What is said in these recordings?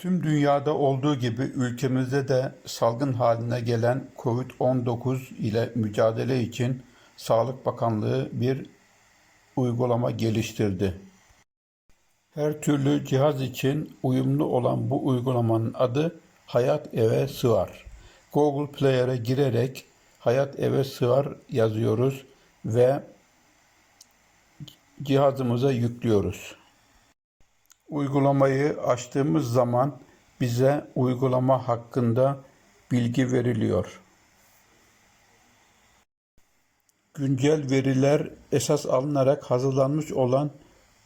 Tüm dünyada olduğu gibi ülkemizde de salgın haline gelen COVID-19 ile mücadele için Sağlık Bakanlığı bir uygulama geliştirdi. Her türlü cihaz için uyumlu olan bu uygulamanın adı Hayat Eve Sığar. Google Player'e girerek Hayat Eve Sığar yazıyoruz ve cihazımıza yüklüyoruz. Uygulamayı açtığımız zaman bize uygulama hakkında bilgi veriliyor. Güncel veriler esas alınarak hazırlanmış olan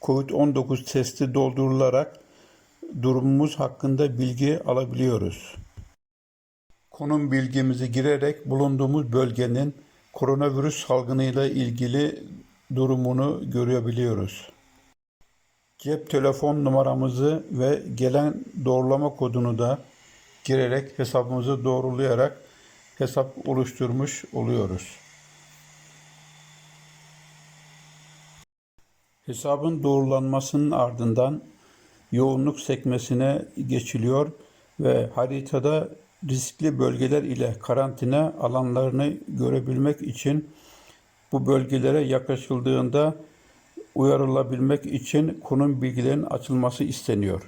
COVID-19 testi doldurularak durumumuz hakkında bilgi alabiliyoruz. Konum bilgimizi girerek bulunduğumuz bölgenin koronavirüs salgınıyla ilgili durumunu görebiliyoruz. Cep telefon numaramızı ve gelen doğrulama kodunu da girerek hesabımızı doğrulayarak hesap oluşturmuş oluyoruz. Hesabın doğrulanmasının ardından yoğunluk sekmesine geçiliyor ve haritada riskli bölgeler ile karantina alanlarını görebilmek için bu bölgelere yaklaşıldığında uyarılabilmek için konum bilgilerinin açılması isteniyor.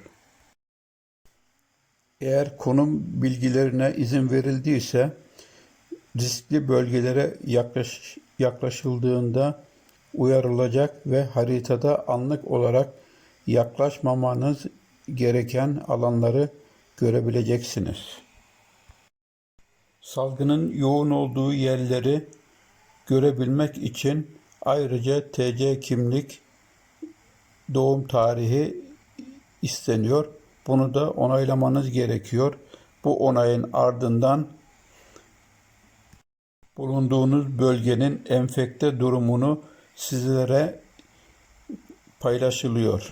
Eğer konum bilgilerine izin verildiyse riskli bölgelere yaklaş, yaklaşıldığında uyarılacak ve haritada anlık olarak yaklaşmamanız gereken alanları görebileceksiniz. Salgının yoğun olduğu yerleri görebilmek için ayrıca TC kimlik, doğum tarihi isteniyor. Bunu da onaylamanız gerekiyor. Bu onayın ardından bulunduğunuz bölgenin enfekte durumunu sizlere paylaşılıyor.